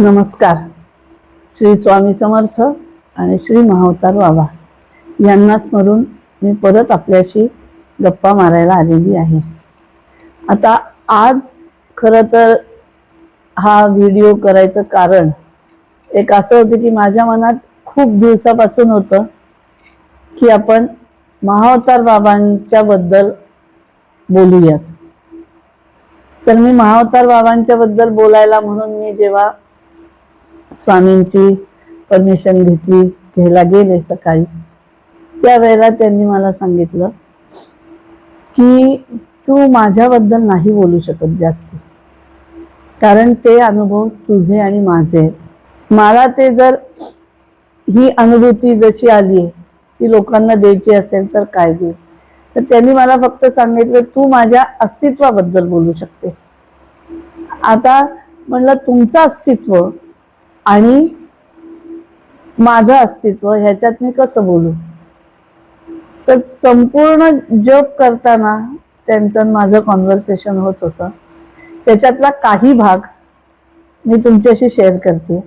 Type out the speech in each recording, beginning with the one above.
नमस्कार. श्री स्वामी समर्थ आणि श्री महावतार बाबा यांना स्मरून मी परत आपल्याशी गप्पा मारायला आलेली आहे. आता आज खरं तर हा व्हिडिओ करायचं कारण एक असं होतं की माझ्या मनात खूप दिवसापासून होतं की आपण महावतार बाबांच्याबद्दल बोलूयात. तर मी महावतार बाबांच्याबद्दल बोलायला म्हणून मी जेव्हा स्वामींची परमिशन घेतली घ्यायला गेले सकाळी. त्यावेळेला त्यांनी मला सांगितलं की तू माझ्याबद्दल नाही बोलू शकत जास्ती. कारण ते अनुभव तुझे आणि माझे आहेत. मला ते जर ही अनुभूती जशी आली आहे ती लोकांना द्यायची असेल तर काय देईल? तर त्यांनी मला फक्त सांगितलं तू माझ्या अस्तित्वाबद्दल बोलू शकतेस. आता म्हणलं तुमचं अस्तित्व आणि माझं अस्तित्व ह्याच्यात मी कसं बोलू? तर संपूर्ण जप करताना त्यांचं माझं कॉन्व्हर्सेशन होत होतं. त्याच्यातला काही भाग मी तुमच्याशी शेअर करते.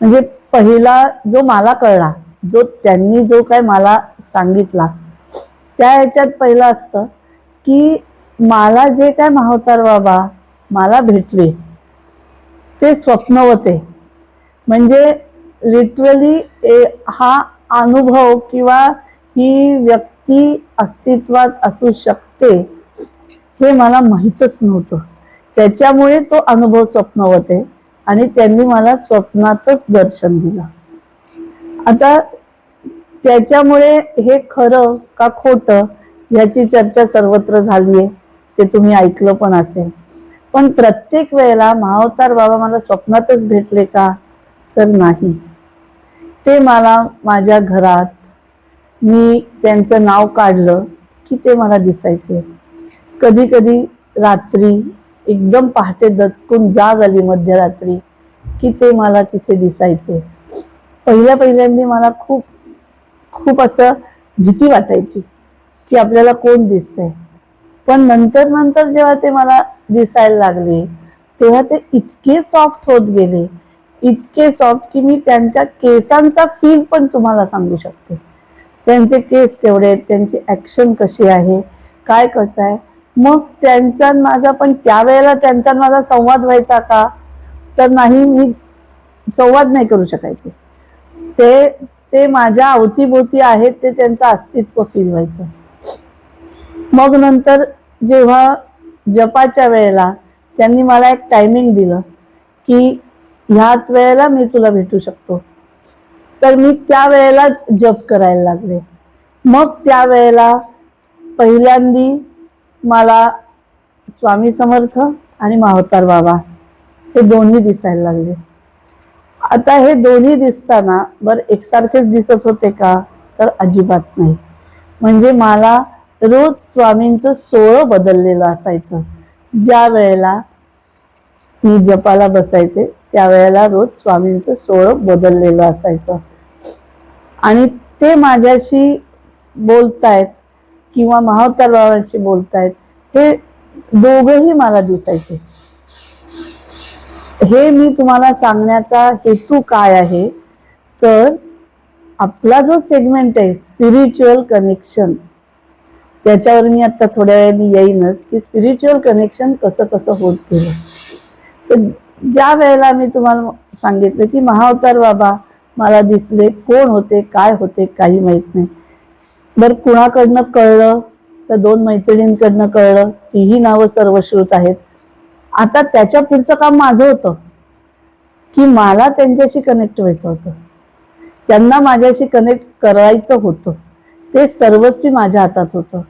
म्हणजे पहिला जो मला कळला जो त्यांनी जो काय मला सांगितला त्या ह्याच्यात पहिलं असतं की मला जे काय महावतार बाबा मला भेटले ते स्वप्न होते. म्हणजे लिटरली हा अनुभव किंवा ही व्यक्ती अस्तित्वात असू शकते हे मला माहीतच नव्हतं. त्याच्यामुळे तो अनुभव स्वप्नवते आणि त्यांनी मला स्वप्नातच दर्शन दिलं. आता त्याच्यामुळे हे खरं का खोटं ह्याची चर्चा सर्वत्र झाली आहे ते तुम्ही ऐकलं पण असेल. पण प्रत्येक वेळेला महावतार बाबा मला स्वप्नातच भेटले का? तर नाही. ते मला माझ्या घरात मी त्यांचं नाव काढलं की ते मला दिसायचे. कधी कधी रात्री एकदम पहाटे दचकून जाग आली मध्यरात्री की ते मला तिथे दिसायचे. पहिल्या पहिल्यांदा मला खूप खूप असं भीती वाटायची की आपल्याला कोण दिसतंय. पण नंतर नंतर जेव्हा ते मला दिसायला लागले तेव्हा ते इतके सॉफ्ट होत गेले इतके सॉफ्ट की मी त्यांच्या केसांचा फील पण तुम्हाला सांगू शकते. त्यांचे केस केवढे आहेत त्यांची ॲक्शन कशी आहे काय कसं आहे? मग त्यांचा माझा पण त्यावेळेला त्यांचा माझा संवाद व्हायचा का? तर नाही मी संवाद नाही करू शकायचे. ते ते माझ्या अवतीभोवती आहेत ते त्यांचं अस्तित्व फील व्हायचं. मग नंतर जेव्हा जपाच्या वेळेला त्यांनी मला एक टायमिंग दिलं की ह्याच वेळेला मी तुला भेटू शकतो. तर मी त्या वेळेलाच जप करायला लागले. मग त्या वेळेला पहिल्यांदी मला स्वामी समर्थ आणि मावतार बाबा हे दोन्ही दिसायला लागले. आता हे दोन्ही दिसताना बरं एकसारखेच दिसत होते का? तर अजिबात नाही. म्हणजे मला रोज स्वामींचं सोळं बदललेलं असायचं. ज्या वेळेला मी जपाला बसायचे त्यावेळेला रोज स्वामींचं सोळं बदललेलं असायचं. आणि ते माझ्याशी बोलतायत किंवा महावतार बाबांशी बोलतायत हे दोघंही मला दिसायचे. हे मी तुम्हाला सांगण्याचा हेतू काय आहे? तर आपला जो सेगमेंट आहे स्पिरिच्युअल कनेक्शन त्याच्यावर मी आता थोड्या वेळाने येईनच की स्पिरिच्युअल कनेक्शन कसं कसं होत गेलं. तर ज्या वेळेला मी तुम्हाला सांगितलं की महावतार बाबा मला दिसले कोण होते काय होते काही माहीत नाही. बरं कुणाकडनं कळलं तर दोन मैत्रिणींकडनं कळलं तीही नावं सर्वश्रुत आहेत. आता त्याच्या पुढचं काम माझं होतं की मला त्यांच्याशी कनेक्ट व्हायचं होतं. त्यांना माझ्याशी कनेक्ट करायचं होतं. ते सर्वस्वी माझ्या हातात होतं.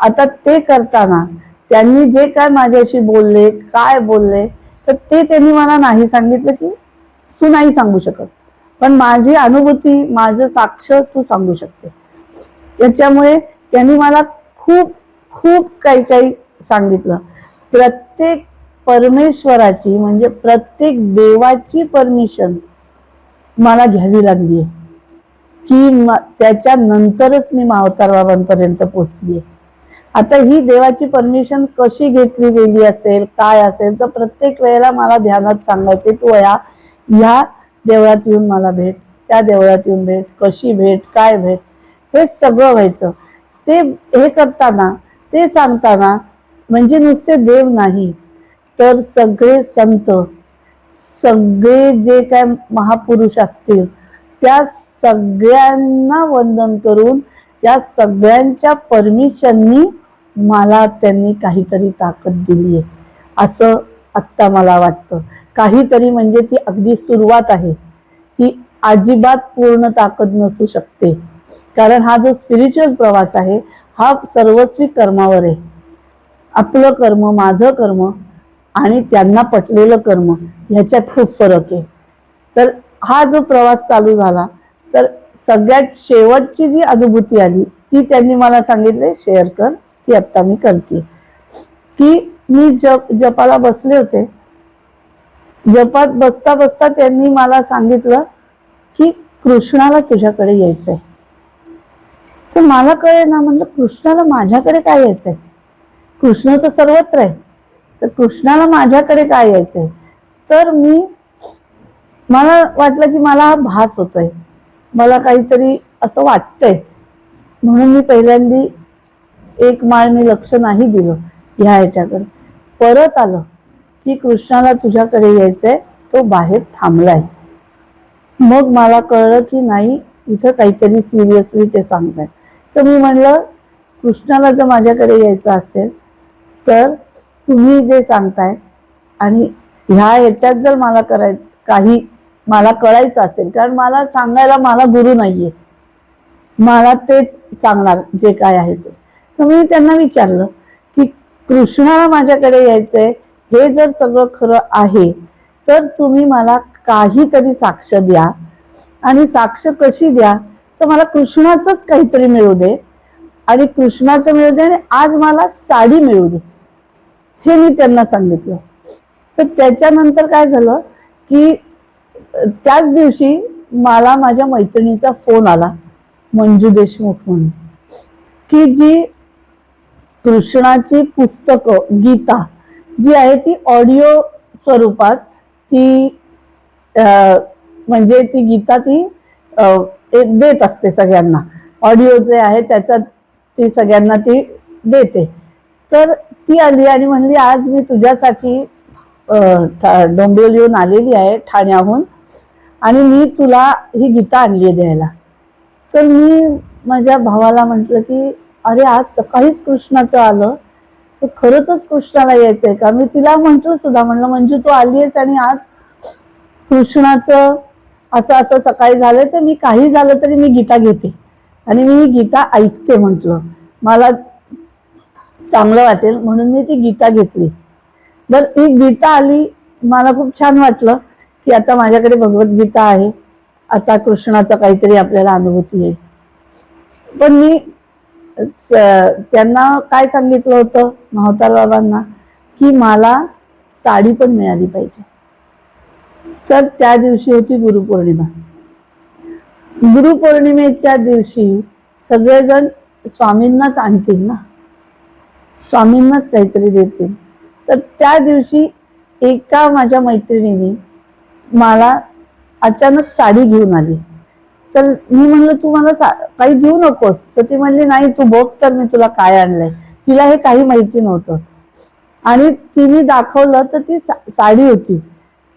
आता ते करताना त्यांनी जे काय माझ्याशी बोलले काय बोलले तर ते त्यांनी मला नाही सांगितलं की तू नाही सांगू शकत. पण माझी अनुभूती माझं साक्ष तू सांगू शकते. याच्यामुळे त्यांनी मला खूप खूप काही काही सांगितलं. प्रत्येक परमेश्वराची म्हणजे प्रत्येक देवाची परमिशन मला घ्यावी लागली आहे की म- त्याच्यानंतरच मी मावतार बाबांपर्यंत पोचली आहे आता ही देवाची परमिशन कशी घेतली गेली असेल काय असेल तर प्रत्येक वेळेला मला ध्यानात सांगायचे तू या ह्या देवळात येऊन मला भेट त्या देवळात येऊन भेट कशी भेट काय भेट? हे सगळं व्हायचं. ते हे करताना ते सांगताना म्हणजे नुसते देव नाही तर सगळे संत सगळे जे काय महापुरुष असतील त्या सगळ्यांना वंदन करून त्या सगळ्यांच्या परमिशननी मला त्यांनी काहीतरी ताकद दिली आहे असं आत्ता मला वाटतं. काहीतरी म्हणजे ती अगदी सुरुवात आहे. ती अजिबात पूर्ण ताकद नसू शकते. कारण हा जो स्पिरिच्युअल प्रवास आहे हा सर्वस्वी कर्मावर आहे. आपलं कर्म माझं कर्म आणि त्यांना पटलेलं कर्म ह्याच्यात खूप फरक आहे. तर हा जो प्रवास चालू झाला तर सगळ्यात शेवटची जी अनुभूती आली ती त्यांनी मला सांगितले शेअर कर ती आत्ता मी करते. की मी जप जपाला बसले होते. जपात बसता बसता त्यांनी मला सांगितलं की कृष्णाला तुझ्याकडे यायचंय. तर मला कळे ना म्हणलं कृष्णाला माझ्याकडे काय यायचंय? कृष्ण तर सर्वत्र आहे. तर कृष्णाला माझ्याकडे काय यायचंय? तर मी मला वाटलं की मला हा भास होतोय. मला काहीतरी असं वाटतंय. म्हणून मी पहिल्यांदी एक माळ मी लक्ष नाही दिलं ह्या ह्याच्याकडे. परत आलं की कृष्णाला तुझ्याकडे यायचंय तो बाहेर थांबलाय. मग मला कळलं की नाही इथं काहीतरी सिरियसली ते सांगताय तर मी म्हणलं कृष्णाला जर माझ्याकडे यायचं असेल तर तुम्ही जे सांगताय आणि ह्या ह्याच्यात जर मला कराय काही मला कळायचं असेल. कारण मला सांगायला मला गुरु नाहीये. मला तेच सांगणार जे काय आहे ते. तर मी त्यांना विचारलं की कृष्णाला माझ्याकडे यायचंय. हे जर सगळं खरं आहे तर तुम्ही मला काहीतरी साक्ष द्या. आणि साक्ष कशी द्या? तर मला कृष्णाचंच काहीतरी मिळू दे. आणि कृष्णाचं मिळू दे आणि आज मला साडी मिळू दे. हे मी त्यांना सांगितलं. तर त्याच्यानंतर काय झालं की त्याच दिवशी मला माझ्या मैत्रिणीचा फोन आला मंजू देशमुख म्हणून की जी कृष्णाची पुस्तकं गीता जी आहे ती ऑडिओ स्वरूपात ती म्हणजे ती गीता ती एक देत असते सगळ्यांना. ऑडिओ जे आहे त्याचा ती सगळ्यांना ती देते. तर ती आली आणि म्हणली आज मी तुझ्यासाठी अं, डोंबिवलीहून आलेली आहे ठाण्याहून. आणि मी तुला ही गीता आणली आहे द्यायला. तर मी माझ्या भावाला म्हटलं की अरे आज सकाळीच कृष्णाचं आलं. तर खरंच कृष्णाला यायचं आहे का? मी तिला म्हटलं सुद्धा म्हणलं म्हणजे तू आली आहेस आणि आज कृष्णाचं असं असं सकाळी झालं तर मी काही झालं तरी मी गीता घेते. आणि मी ही गीता ऐकते म्हटलं. मला चांगलं वाटेल म्हणून मी ती गीता घेतली. बरं ही गीता आली मला खूप छान वाटलं. की आता माझ्याकडे भगवद्गीता आहे आता कृष्णाचा काहीतरी आपल्याला अनुभूती येईल. पण मी त्यांना काय सांगितलं होतं महावतार बाबांना? की मला साडी पण मिळाली पाहिजे. तर त्या दिवशी होती गुरुपौर्णिमा. गुरुपौर्णिमेच्या दिवशी सगळेजण स्वामींनाच आणतील ना? स्वामींनाच काहीतरी देतील. तर त्या दिवशी एका माझ्या मैत्रिणीने मला अचानक साडी घेऊन आली. तर मी म्हणलं तू मला सा- काही देऊ नकोस. तर ती म्हणली नाही तू बघ तर मी तुला काय आणलंय. तिला हे काही माहिती नव्हतं. आणि तिने दाखवलं तर ती सा- साडी होती.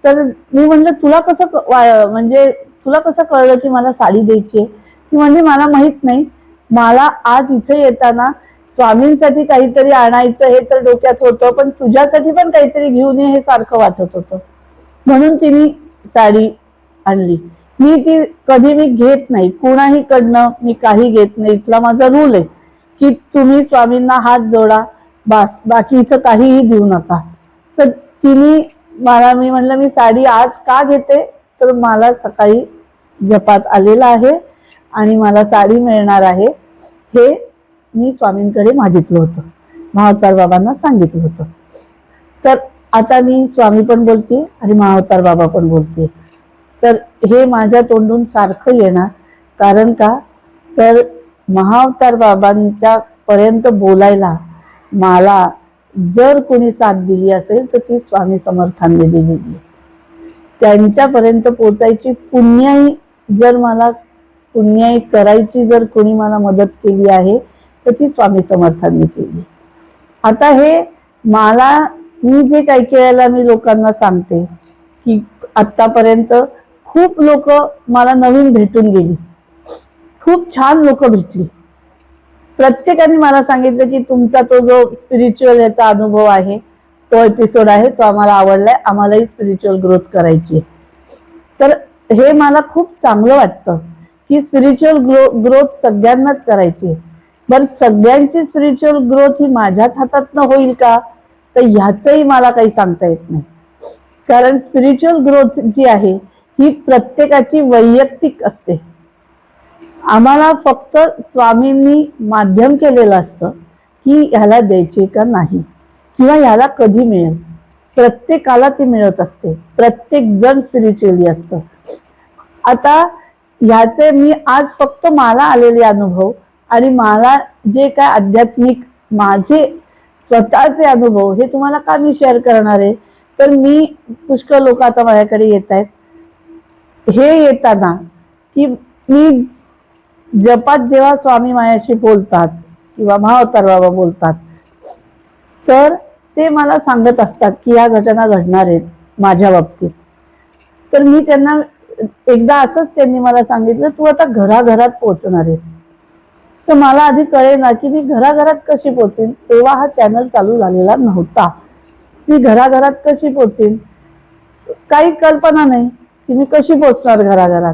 तर मी म्हणलं तुला कसं क- वा- म्हणजे तुला कसं कळलं की मला साडी द्यायची आहे? ती म्हणली मला माहीत नाही. मला आज इथे येताना स्वामींसाठी काहीतरी आणायचं हे तर डोक्यात होतं पण तुझ्यासाठी पण काहीतरी घेऊन ये हे सारखं वाटत होतं. म्हणून तिने साडी आणली. मी ती कधी मी घेत नाही. कुणाही कडनं मी काही घेत नाही. इथला माझा रूल आहे की तुम्ही स्वामींना हात जोडा. बास बाकी इथं काहीही देऊ नका. तर तिने मला मी म्हणलं मी साडी आज का घेते? तर मला सकाळी जपात आलेलं आहे आणि मला साडी मिळणार आहे हे मी स्वामींकडे मागितलं होतं. महावतार बाबांना सांगितलं होतं. तर आता मी स्वामी पण बोलते आणि महावतार बाबा पण बोलते. तर हे माझ्या तोंडून सारखं येणार. कारण का? तर महावतार बाबांच्या पर्यंत बोलायला मला जर कोणी साथ दिली असेल तर ती स्वामी समर्थांनी दिलेली आहे. त्यांच्यापर्यंत पोचायची पुण्याई जर मला पुण्याई करायची जर कोणी मला मदत केली आहे तर ती स्वामी समर्थांनी केली. आता हे मला मी जे काही केलेलं मी लोकांना सांगते की आतापर्यंत खूप लोक मला नवीन भेटून गेली. खूप छान लोक भेटली. प्रत्येकाने मला सांगितलं की तुमचा तो जो स्पिरिच्युअल याचा अनुभव आहे तो एपिसोड आहे तो आम्हाला आवडलाय आम्हालाही स्पिरिच्युअल ग्रोथ करायची आहे. तर हे मला खूप चांगलं वाटतं की स्पिरिच्युअल ग्रो ग्रोथ सगळ्यांनाच करायची आहे. बरं सगळ्यांची स्पिरिच्युअल ग्रोथ ही माझ्याच हातातनं होईल का? तर ह्याचंही मला काही सांगता येत नाही. कारण स्पिरिच्युअल ग्रोथ जी आहे ही प्रत्येकाची वैयक्तिक असते. आम्हाला फक्त स्वामींनी माध्यम केलेलं असतं की ह्याला द्यायचे का नाही किंवा ह्याला कधी मिळेल. प्रत्येकाला ती मिळत असते. प्रत्येक जण स्पिरिच्युअली असतं. आता ह्याचे मी आज फक्त मला आलेले अनुभव आणि मला जे काय आध्यात्मिक माझे स्वतःचे अनुभव हे तुम्हाला का मी शेअर करणार आहे? तर मी पुष्कळ लोक आता माझ्याकडे येत आहेत. हे येताना की मी जपात जेव्हा स्वामी मायाशी बोलतात किंवा महावतार बाबा बोलतात तर ते मला सांगत असतात की या घटना घडणार आहेत माझ्या बाबतीत. तर मी त्यांना एकदा असंच त्यांनी मला सांगितलं तू आता घराघरात पोहोचणार आहेस. तर मला आधी कळे ना की मी घराघरात कशी पोचीन तेव्हा हा चॅनल चालू झालेला नव्हता. मी घराघरात कशी पोचीन? काही कल्पना नाही की मी कशी पोचणार घराघरात.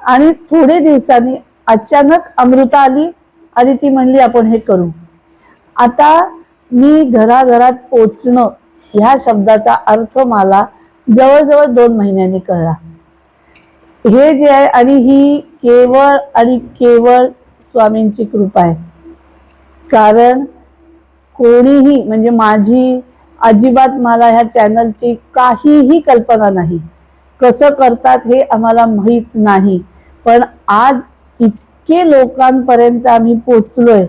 आणि थोडे दिवसांनी अचानक अमृता आली आणि ती म्हणली आपण हे करू. आता मी घराघरात पोचणं ह्या शब्दाचा अर्थ मला जवळजवळ दोन महिन्यांनी कळला. हे जे आहे आणि ही केवळ आणि केवळ स्वामींची कृपा आहे. कारण कोणीही म्हणजे माझी अजिबात मला ह्या चॅनलची काहीही कल्पना नाही. कसं करतात हे आम्हाला माहीत नाही. पण आज इतके लोकांपर्यंत आम्ही पोचलोय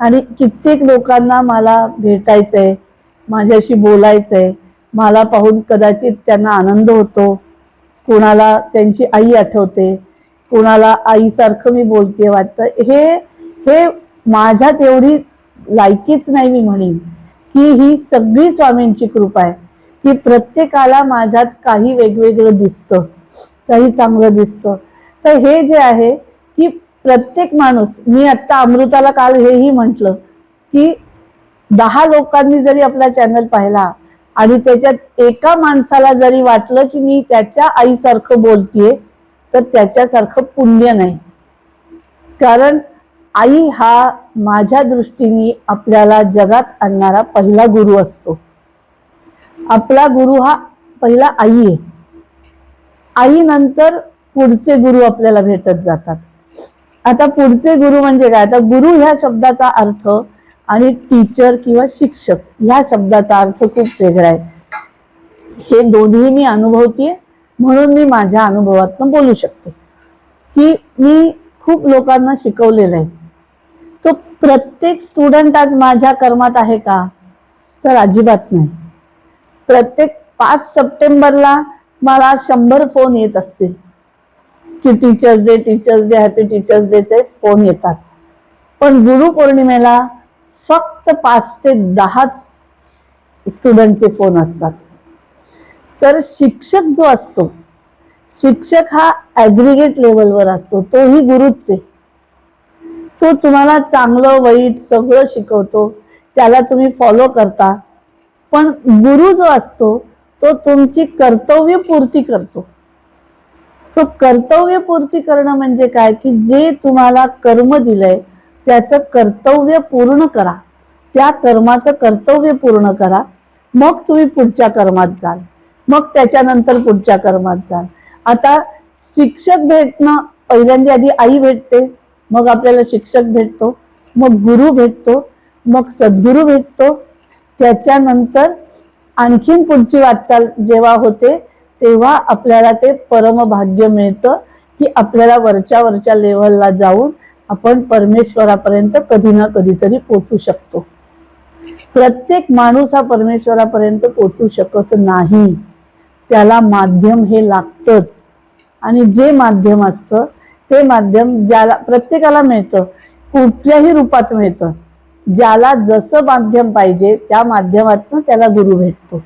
आणि कित्येक लोकांना मला भेटायचंय माझ्याशी बोलायचंय मला पाहून कदाचित त्यांना आनंद होतो कोणाला त्यांची आई आठवते कोणाला आईसारखं मी बोलते वाटतं. हे हे माझ्यात एवढी लायकीच नाही मी म्हणेन की ही सगळी स्वामींची कृपा आहे. की प्रत्येकाला माझ्यात काही वेगवेगळं दिसतं काही चांगलं दिसतं. तर हे जे आहे की प्रत्येक माणूस मी आत्ता अमृताला काल हेही म्हटलं की दहा लोकांनी जरी आपला चॅनल पाहिला आणि त्याच्यात एका माणसाला जरी वाटलं की मी त्याच्या आईसारखं बोलतीये तर त्याच्यासारखं पुण्य नाही. कारण आई हा माझ्या दृष्टीने आपल्याला जगात आणणारा पहिला गुरु असतो. आपला गुरु हा पहिला आई आहे. आईनंतर पुढचे गुरु आपल्याला भेटत जातात. आता पुढचे गुरु म्हणजे काय? आता गुरु ह्या शब्दाचा अर्थ आणि टीचर किंवा शिक्षक ह्या शब्दाचा अर्थ खूप वेगळा आहे. हे दोन्ही मी अनुभवतीये. म्हणून मी माझ्या अनुभवातनं बोलू शकते की मी खूप लोकांना शिकवलेलं आहे. तो प्रत्येक स्टुडंट आज माझ्या कर्मात आहे का? तर अजिबात नाही. प्रत्येक पाच सप्टेंबरला मला शंभर फोन येत असतील की teachers day teachers day happy teachers डेचे phone येतात. पण गुरुपौर्णिमेला फक्त पाच ते दहाच स्टुडंटचे फोन असतात. तर शिक्षक जो असतो शिक्षक हा ॲग्रिगेट लेवलवर असतो तोही गुरुच. आहे तो तुम्हाला चांगलं वाईट सगळं शिकवतो त्याला तुम्ही फॉलो करता. पण गुरु जो असतो तो तुमची कर्तव्य पूर्ती करतो. तो कर्तव्य पूर्ती करणं म्हणजे काय? की जे तुम्हाला कर्म दिलंय त्याचं कर्तव्य पूर्ण करा. त्या कर्माचं कर्तव्य पूर्ण करा. मग तुम्ही पुढच्या कर्मात जाल. मग त्याच्यानंतर पुढच्या कर्मात जाल. आता शिक्षक भेटणं पहिल्यांदा आधी आई भेटते मग आपल्याला शिक्षक भेटतो मग गुरु भेटतो मग सद्गुरू भेटतो. त्याच्यानंतर आणखीन पुढची वाटचाल जेव्हा होते तेव्हा आपल्याला ते परमभाग्य मिळतं की आपल्याला वरच्या वरच्या लेवलला जाऊन आपण परमेश्वरापर्यंत कधी ना कधीतरी पोचू शकतो. प्रत्येक माणूस हा परमेश्वरापर्यंत पोचू शकत नाही. त्याला माध्यम हे लागतंच. आणि जे माध्यम असतं ते माध्यम ज्याला प्रत्येकाला मिळतं. कुठल्याही रूपात मिळतं. ज्याला जसं माध्यम पाहिजे त्या माध्यमातून त्याला गुरु भेटतो.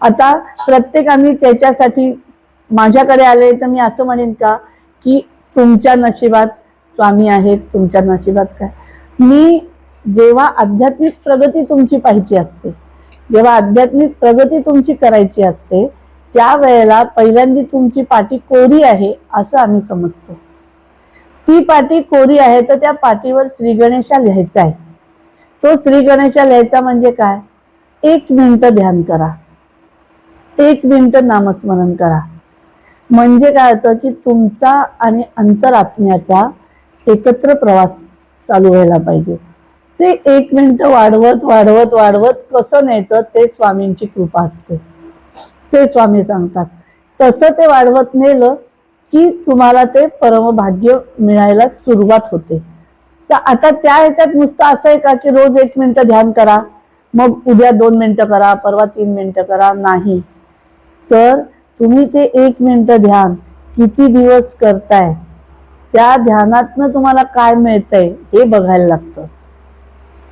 आता प्रत्येकाने त्याच्यासाठी माझ्याकडे आले तर मी असं म्हणेन का की तुमच्या नशिबात स्वामी आहेत तुमच्या नशिबात काय? मी जेव्हा आध्यात्मिक प्रगती तुमची पाहिजे असते जेव्हा आध्यात्मिक प्रगती तुमची करायची असते त्यावेळेला पहिल्यांदा तुमची पाठी कोरी आहे असं आम्ही समजतो. ती पाठी कोरी आहे तर त्या पाठीवर श्री गणेशा लिहायचा आहे. तो श्री गणेशा लिहायचा म्हणजे काय? एक मिनटं ध्यान करा. एक मिनटं नामस्मरण करा. म्हणजे काय होतं की तुमचा आणि अंतरात्म्याचा एकत्र प्रवास चालू व्हायला पाहिजे. ते एक मिनटं वाढवत वाढवत वाढवत कसं न्यायचं ते स्वामींची कृपा असते. ते स्वामी सांगतात. तसं ते वाढवत नेलं की तुम्हाला ते परमभाग्य मिळायला सुरुवात होते. तर आता त्या ह्याच्यात नुसतं असं आहे का की रोज एक मिनटं ध्यान करा मग उद्या दोन मिनटं करा परवा तीन मिनटं करा? नाही. तर तुम्ही ते एक मिनटं ध्यान किती दिवस करताय? त्या ध्यानातनं तुम्हाला काय मिळतंय हे बघायला लागतं.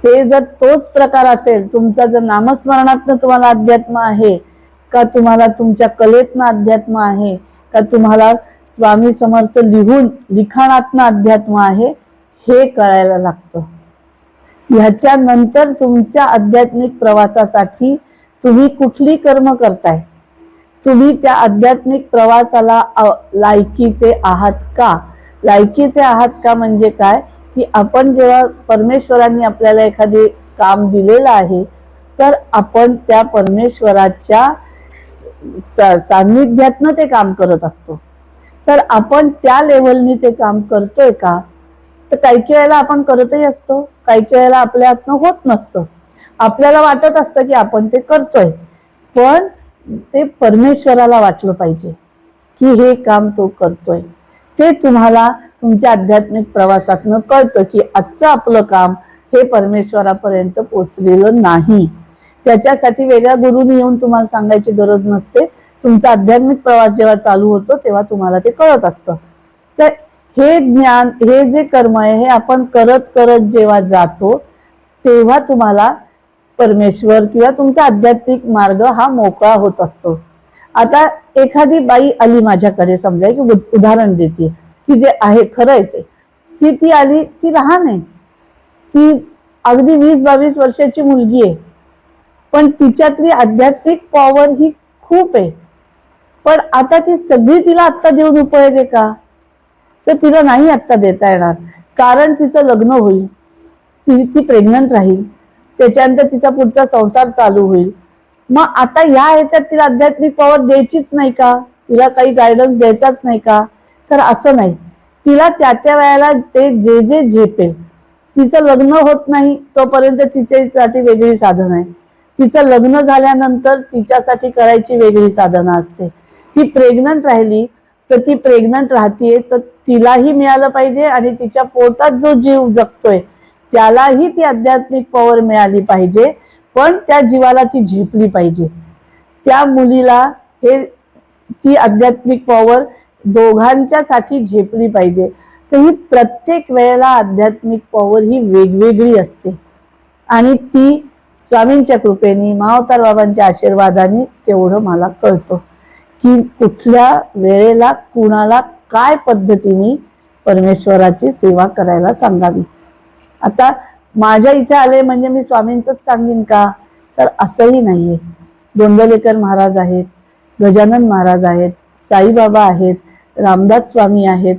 ते जर तोच प्रकार असेल तुमचा जर नामस्मरणातनं तुम्हाला अध्यात्म आहे का तुम्हाला तुमच्या कलेतनं अध्यात्म आहे? का तुम्हाला स्वामी समर्थ लिहून लिखाणातनं अध्यात्म आहे? हे कळायला लागतं. ह्याच्यानंतर तुमच्या आध्यात्मिक प्रवासासाठी तुम्ही कुठली कर्म करताय? तुम्ही त्या आध्यात्मिक प्रवासाला लायकीचे आहात का? लायकीचे आहात का म्हणजे काय? की आपण जेव्हा परमेश्वरांनी आपल्याला एखादे काम दिलेलं आहे तर आपण त्या परमेश्वराच्या सा सान्निध्यातनं ते काम करत असतो. तर आपण त्या लेवलनी ते काम करतोय का? तर काही काही वेळेला आपण करतही असतो काही काही वेळेला आपल्या हातनं होत नसतं. आपल्याला वाटत असतं की आपण ते करतोय. पण ते परमेश्वराला वाटलं पाहिजे की हे काम तो करतोय. ते तुम्हाला तुमच्या आध्यात्मिक प्रवासातनं कळतं की आजचं आपलं काम हे परमेश्वरापर्यंत पोचलेलं नाही. त्याच्यासाठी वेगळ्या गुरुनी येऊन तुम्हाला सांगायची गरज नसते. तुमचा आध्यात्मिक प्रवास जेव्हा चालू होतो तेव्हा तुम्हाला ते कळत असतं. तर हे ज्ञान हे जे कर्म आहे हे आपण करत करत जेव्हा जातो तेव्हा तुम्हाला परमेश्वर किंवा तुमचा आध्यात्मिक मार्ग हा मोकळा होत असतो. आता एखादी बाई आली माझ्याकडे समजा की उद- उदाहरण देते की जे आहे खरं आहे ते की ती आली ती लहान आहे. ती अगदी वीस बावीस वर्षाची मुलगी आहे. पण तिच्यातली आध्यात्मिक पॉवर ही खूप आहे. पण आता ती सगळी तिला आत्ता देऊन उपयोग आहे का? तर तिला नाही आत्ता देता येणार. कारण तिचं लग्न होईल. ती ती प्रेग्नंट राहील. त्याच्यानंतर तिचा पुढचा संसार चालू होईल. मग आता या ह्याच्यात तिला आध्यात्मिक पॉवर द्यायचीच नाही का? तिला काही गायडन्स द्यायचाच नाही का? तर असं नाही. तिला त्या त्या वेळेला ते जे जे झेपेल. तिचं लग्न होत नाही तोपर्यंत तिच्यासाठी वेगळी साधन आहे. तिचं लग्न झाल्यानंतर तिच्यासाठी करायची वेगळी साधनं असते. ती प्रेग्नंट राहिली तर ती प्रेग्नंट राहतीये तर तिलाही मिळालं पाहिजे आणि तिच्या पोटात जो जीव जगतोय त्यालाही ती आध्यात्मिक पॉवर मिळाली पाहिजे पण त्या जीवाला ती झेपली पाहिजे. त्या मुलीला हे ती आध्यात्मिक पॉवर दोघांच्यासाठी झेपली पाहिजे. तर ही प्रत्येक वेळेला आध्यात्मिक पॉवर ही वेगवेगळी असते. आणि ती स्वामींच्या कृपेने महावतार बाबांच्या आशीर्वादाने तेवढं मला कळतं की कुठल्या वेळेला कुणाला काय पद्धतीने परमेश्वराची सेवा करायला सांगावी. आता माझ्या इथे आले म्हणजे मी स्वामींचंच सांगेन का? तर असंही नाहीये. गोंदलेकर महाराज आहेत गजानन महाराज आहेत साईबाबा आहेत रामदास स्वामी आहेत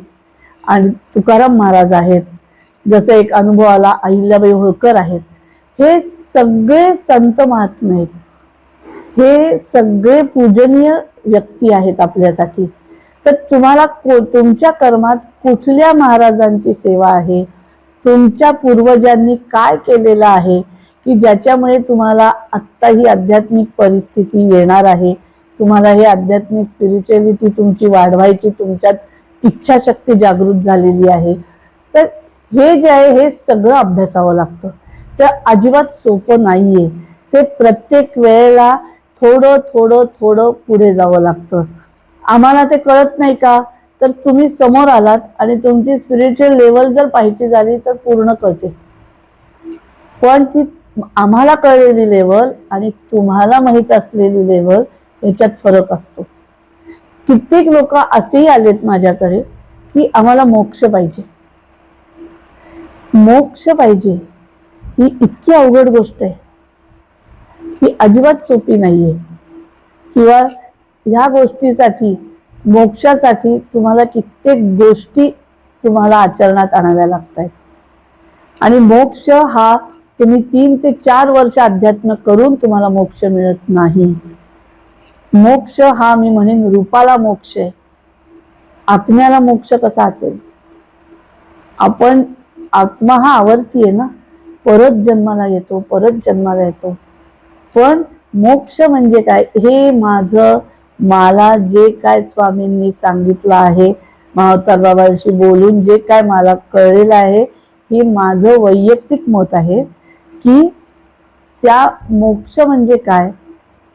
आणि तुकाराम महाराज आहेत. जसं एक अनुभव आला अहिल्याबाई होळकर आहेत. हे सगळे संत महात्मे आहेत. हे सगळे पूजनीय व्यक्ती आहेत आपल्यासाठी. तर तुम्हाला को- तुमच्या कर्मात कुठल्या महाराजांची सेवा आहे? तुमच्या पूर्वजांनी काय केलेलं आहे? की ज्याच्यामुळे तुम्हाला आत्ता ही आध्यात्मिक परिस्थिती येणार आहे? तुम्हाला हे आध्यात्मिक स्पिरिच्युअलिटी तुमची वाढवायची तुमच्यात इच्छाशक्ती जागृत झालेली आहे. तर हे जे आहे हे सगळं अभ्यासावं लागतं. ते अजिबात सोपं नाहीये. ते प्रत्येक वेळेला थोडं थोडं थोडं पुढे जावं लागतं. आम्हाला ते कळत नाही का? तर तुम्ही समोर आलात आणि तुमची स्पिरिच्युअल लेवल जर पाहिजे झाली तर पूर्ण कळते. पण ती आम्हाला कळलेली लेवल आणि तुम्हाला माहीत असलेली लेवल याच्यात फरक असतो. कित्येक लोक असेही आलेत माझ्याकडे की आम्हाला मोक्ष पाहिजे. मोक्ष पाहिजे. ही इतकी अवघड गोष्ट आहे. ही अजिबात सोपी नाही आहे किंवा ह्या गोष्टीसाठी मोक्षासाठी तुम्हाला कित्येक गोष्टी तुम्हाला आचरणात आणाव्या लागत आहेत आणि मोक्ष हा तुम्ही तीन ते चार वर्ष अध्यात्म करून तुम्हाला मोक्ष मिळत नाही. मोक्ष हा मी म्हणेन रूपाला मोक्ष आहे. आत्म्याला मोक्ष कसा असेल? आपण आत्मा हा आवर्ती आहे ना? परत जन्माला येतो परत जन्माला येतो. पण मोक्ष म्हणजे काय? हे माझं मला जे काय स्वामींनी सांगितलं आहे महावतार बाबांशी बोलून जे काय मला कळलेलं आहे हे माझं वैयक्तिक मत आहे की त्या मोक्ष म्हणजे काय?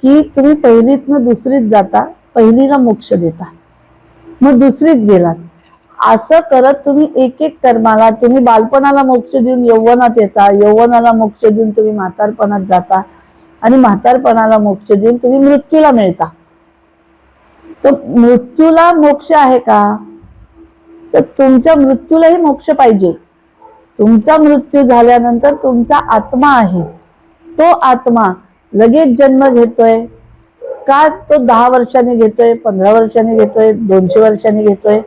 की तुम्ही पहिलीतनं दुसरीत जाता पहिलीला मोक्ष देता. मग दुसरीत गेलात. असं करत तुम्ही एक एक कर्माला तुम्ही बालपणाला मोक्ष देऊन यौवनात येता यौवनाला मोक्ष देऊन तुम्ही म्हातारपणात जाता आणि म्हातारपणाला मोक्ष देऊन तुम्ही मृत्यूला मिळता. तर मृत्यूला मोक्ष आहे का? तर तुमच्या मृत्यूलाही मोक्ष पाहिजे. तुमचा मृत्यू झाल्यानंतर तुमचा आत्मा आहे. तो आत्मा लगेच जन्म घेतोय. का तो दहा वर्षांनी घेतोय पंधरा वर्षांनी घेतोय दोनशे वर्षांनी घेतोय?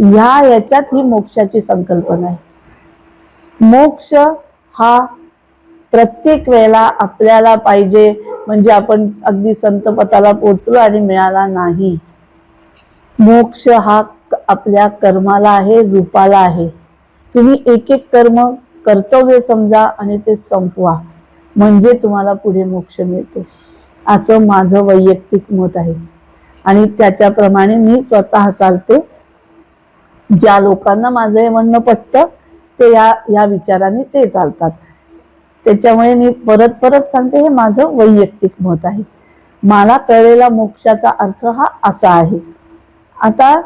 ह्या याच्यात ही मोक्षाची संकल्पना आहे. मोक्ष हा प्रत्येक वेळेला आपल्याला पाहिजे म्हणजे आपण अगदी संतपताला पोचलो आणि मिळाला नाही. मोक्ष हा आपल्या कर्माला आहे रूपाला आहे. तुम्ही एक एक कर्म कर्तव्य समजा आणि ते संपवा म्हणजे तुम्हाला पुढे मोक्ष मिळतो. असं माझं वैयक्तिक मत आहे. आणि त्याच्याप्रमाणे मी स्वतः चालते. ज्या लोकांना माझं हे म्हणणं पटतं ते या या विचाराने ते चालतात. त्याच्यामुळे मी परत परत सांगते हे माझं वैयक्तिक मत आहे. मला कळलेला मोक्षाचा अर्थ हा असा आहे. आता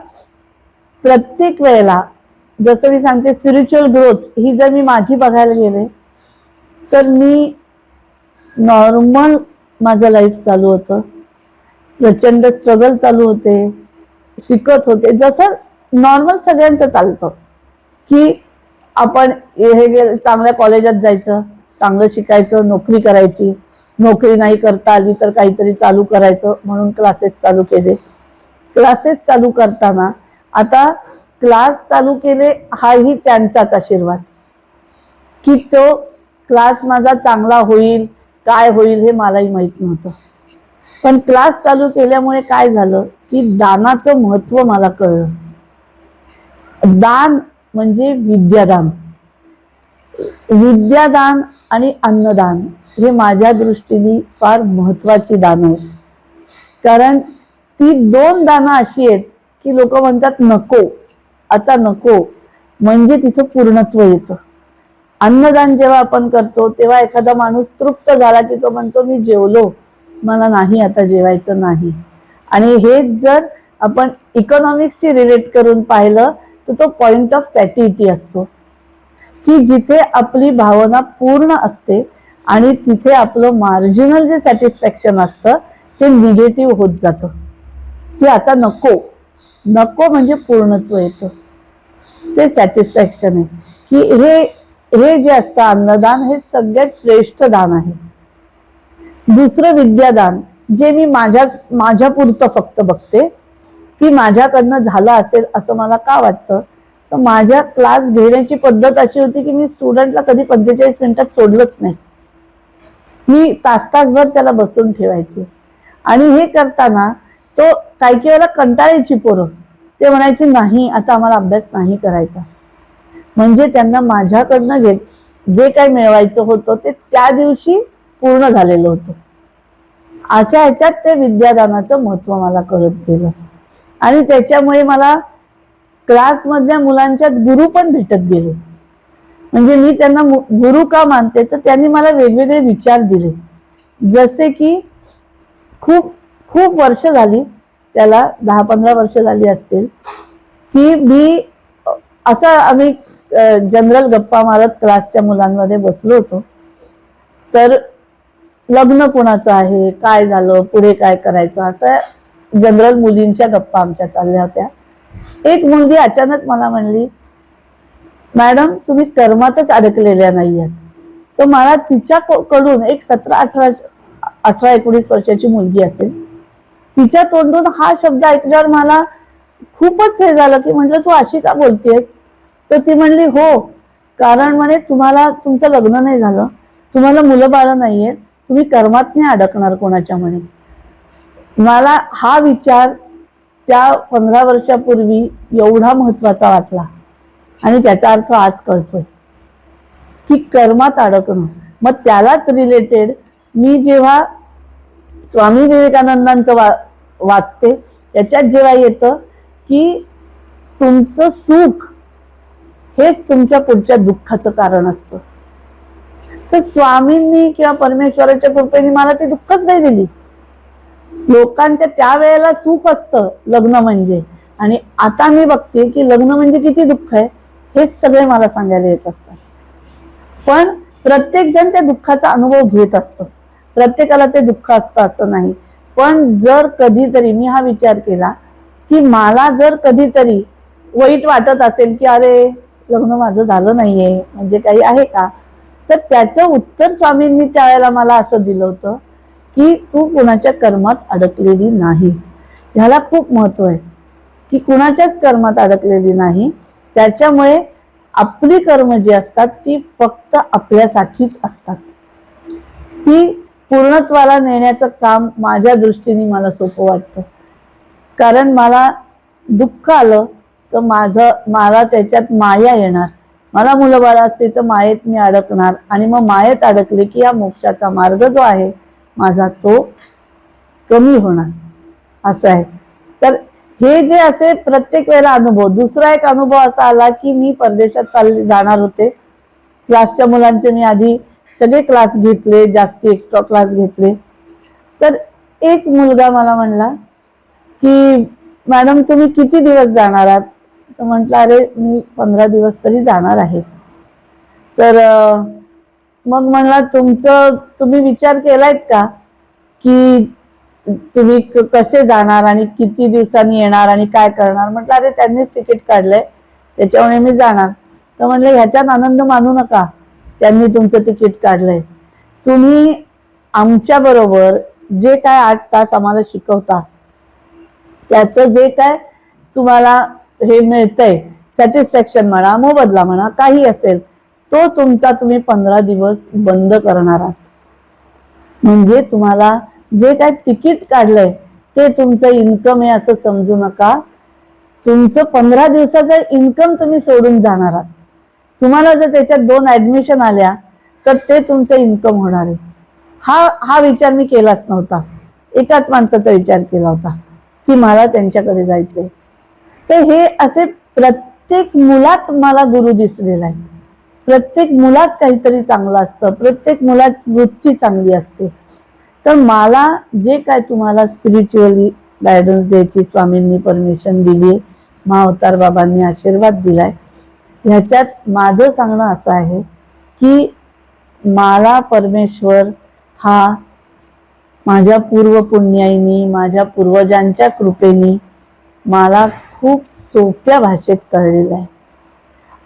प्रत्येक वेळेला जसं मी सांगते स्पिरिच्युअल ग्रोथ ही जर मी माझी बघायला गेले तर मी नॉर्मल माझं लाईफ चालू होतं. प्रचंड स्ट्रगल चालू होते. शिकत होते. जसं नॉर्मल सगळ्यांचं चालतं. की आपण हे गे चांगल्या कॉलेजात जायचं चांगलं शिकायचं नोकरी करायची. नोकरी नाही करता आली तर काहीतरी चालू करायचं म्हणून क्लासेस चालू केले. क्लासेस चालू करताना आता क्लास चालू केले हाही त्यांचाच आशीर्वाद. की तो क्लास माझा चांगला होईल काय होईल हे मलाही माहीत नव्हतं. पण क्लास चालू केल्यामुळे काय झालं? की दानाचं महत्त्व मला कळलं. दान म्हणजे विद्यादान. विद्यादान आणि अन्नदान हे माझ्या दृष्टीने फार महत्वाची दानं आहेत. कारण ती दोन दानं अशी आहेत की लोक म्हणतात नको आता नको. म्हणजे तिथं पूर्णत्व येतं. अन्नदान जेव्हा आपण करतो तेव्हा एखादा माणूस तृप्त झाला की तो म्हणतो मी जेवलो मला नाही आता जेवायचं नाही. आणि हेच जर आपण इकॉनॉमिक्सशी रिलेट करून पाहिलं तर तो पॉइंट ऑफ सॅटिटी असतो. की जिथे आपली भावना पूर्ण असते आणि तिथे आपलं मार्जिनल जे सॅटिस्फॅक्शन असतं ते निगेटिव्ह होत जातं. की आता नको. नको म्हणजे पूर्णत्व येतं. ते सॅटिस्फॅक्शन आहे. की हे हे जे असतं अन्नदान हे सगळ्यात श्रेष्ठ दान आहे. दुसरं विद्यादान जे मी माझ्याच माझ्यापुरतं फक्त बघते की माझ्याकडनं झालं असेल असं मला का वाटतं? तर माझ्या क्लास घेण्याची पद्धत अशी होती की मी स्टुडंटला कधी पंचेचाळीस मिनिटात सोडलंच नाही. मी तास तासभर त्याला बसून ठेवायची. आणि हे करताना तो काही काही वेळेला कंटाळायची पोरं ते म्हणायची नाही आता आम्हाला अभ्यास नाही करायचा. म्हणजे त्यांना माझ्याकडनं घे जे काही मिळवायचं होतं ते त्या दिवशी पूर्ण झालेलं होतं. अशा ह्याच्यात ते विद्यादानाचं महत्त्व मला कळत गेलं. आणि त्याच्यामुळे मला क्लासमधल्या मुलांच्यात गुरु पण भेटत गेले. म्हणजे मी त्यांना मु- गुरु का मानते? तर त्यांनी मला वेगवेगळे विचार दिले. जसे की खूप खूप वर्ष झाली त्याला दहा पंधरा वर्ष झाली असतील की मी असं आम्ही जनरल गप्पा मारत क्लासच्या मुलांमध्ये बसलो होतो. तर लग्न कोणाचं आहे? काय झालं? पुढे काय करायचं? असं जनरल मुलींच्या गप्पा आमच्या चालल्या होत्या. एक मुलगी अचानक मला म्हणली मॅडम तुम्ही कर्मातच अडकलेल्या नाही आहात तर मला तिच्या कडून एक सतरा अठरा अठरा एकोणीस वर्षाची मुलगी असेल. तिच्या तोंडून हा शब्द ऐकल्यावर मला खूपच हे झालं की म्हटलं तू अशी का बोलतेस? तर ती म्हणली हो कारण म्हणे तुम्हाला तुमचं लग्न नाही झालं. तुम्हाला मुलं बाळं नाहीये तुम्ही कर्मात नाही अडकणार कोणाच्या म्हणे. मला हा विचार त्या पंधरा वर्षापूर्वी एवढा महत्त्वाचा वाटला. आणि त्याचा अर्थ आज कळतोय. की कर्मात अडकणं. मग त्यालाच रिलेटेड मी जेव्हा स्वामी विवेकानंदांचं वा वाचते त्याच्यात जेव्हा येतं की तुमचं सुख हेच तुमच्या पुढच्या दुःखाचं कारण असतं. तर स्वामींनी किंवा परमेश्वराच्या कृपेने मला ती दुःखच नाही दिली. लोकांच्या त्यावेळेला सुख असतं लग्न म्हणजे. आणि आता मी बघते की लग्न म्हणजे किती दुःख आहे हेच सगळे मला सांगायला येत असतात. पण प्रत्येक जण त्या दुःखाचा अनुभव घेत असतो. प्रत्येकाला ते दुःख असतं असं नाही. पण जर कधीतरी मी हा विचार केला की मला जर कधीतरी वाईट वाटत असेल की अरे लग्न माझं झालं नाहीये म्हणजे काही आहे का? तर त्याचं उत्तर स्वामींनी त्यावेळेला मला असं दिलं होतं की तू कुणाच्या कर्मात अडकलेली नाहीस. ह्याला खूप महत्त्व आहे की कुणाच्याच कर्मात अडकलेली नाही. त्याच्यामुळे आपली कर्म जी असतात ती फक्त आपल्यासाठीच असतात. ती पूर्णत्वाला नेण्याचं काम माझ्या दृष्टीने मला सोपं वाटतं. कारण मला दुःख आलं तर माझं मला त्याच्यात माया येणार. मला मुलं बाळ असते तर मायेत मी अडकणार. आणि मग मायेत अडकले की या मोक्षाचा मार्ग जो आहे माझा तो कमी होणार. असं आहे. तर हे जे असे प्रत्येक वेळेला अनुभव दुसरा एक अनुभव असा आला की मी परदेशात चालले जाणार होते. क्लासच्या मुलांचे मी आधी सगळे क्लास घेतले जास्ती एक्स्ट्रा क्लास घेतले. तर एक मुलगा मला म्हणला की मॅडम तुम्ही किती दिवस जाणार आहात? तर म्हटलं अरे मी पंधरा दिवस तरी जाणार आहे. तर मग म्हणला तुमचं तुम्ही विचार केलायत का? की तुम्ही क- कसे जाणार आणि किती दिवसांनी येणार आणि काय करणार? म्हटलं अरे त्यांनीच तिकीट काढलंय त्याच्यामुळे मी जाणार. तर म्हटलं ह्याच्यात आनंद मानू नका. त्यांनी तुमचं तिकीट काढलंय. तुम्ही आमच्या बरोबर जे काय आठ तास आम्हाला शिकवता त्याचं जे काय तुम्हाला हे मिळतंय सॅटिस्फॅक्शन म्हणा मोबदला म्हणा काही असेल तो तुमचा तुम्ही पंधरा दिवस बंद करणार आहात. म्हणजे तुम्हाला जे काय तिकीट काढलंय ते तुमचं इन्कम आहे असं समजू नका. तुमचं पंधरा दिवसाचं इन्कम तुम्ही सोडून जाणार आहात. तुम्हाला जर त्याच्यात दोन ऍडमिशन आल्या तर ते तुमचं इन्कम होणार आहे. हा हा विचार मी केलाच नव्हता. एकाच माणसाचा विचार केला होता की मला त्यांच्याकडे जायचंय. तर हे असे प्रत्येक मुलात मला गुरु दिसलेला आहे. प्रत्येक मुलात काहीतरी चांगलं असतं प्रत्येक मुलात वृत्ती चांगली असते. तर मला जे काय तुम्हाला स्पिरिच्युअली गायडन्स द्यायची स्वामींनी परमिशन दिली महावतार बाबांनी आशीर्वाद दिलाय ह्याच्यात माझं सांगणं असं आहे की मला परमेश्वर हा माझ्या पूर्व पुण्याईनी माझ्या पूर्वजांच्या कृपेनी मला खूप सोप्या भाषेत कळलेलं आहे.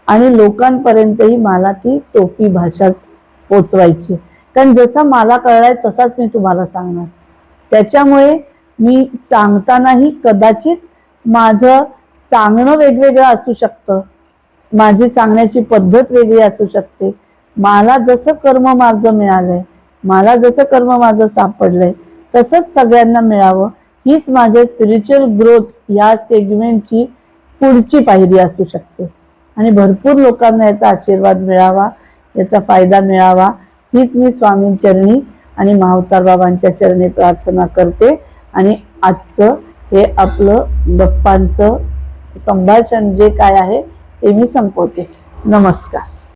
आणि लोकांपर्यंतही मला ती सोपी भाषाच पोचवायची. कारण जसा मला कळलाय तसाच मी तुम्हाला सांगणार. त्याच्यामुळे मी सांगतानाही कदाचित माझं सांगणं वेगवेगळं असू शकतं. माझी सांगण्याची पद्धत वेगळी असू शकते. मला जसं कर्म माझं मिळालंय मला जसं कर्म माझं सापडलंय तसंच सगळ्यांना मिळावं हीच माझ्या स्पिरिच्युअल ग्रोथ या सेगमेंटची पुढची पायरी असू शकते. आणि भरपूर लोकांना याचा आशीर्वाद मिळावा याचा फायदा मिळावा हीच मी स्वामींचरणी आणि महावतार बाबांच्या चरणी प्रार्थना करते. आणि आजचं हे आपलं गप्पांचं संभाषण जे काय आहे ते मी संपवते. नमस्कार.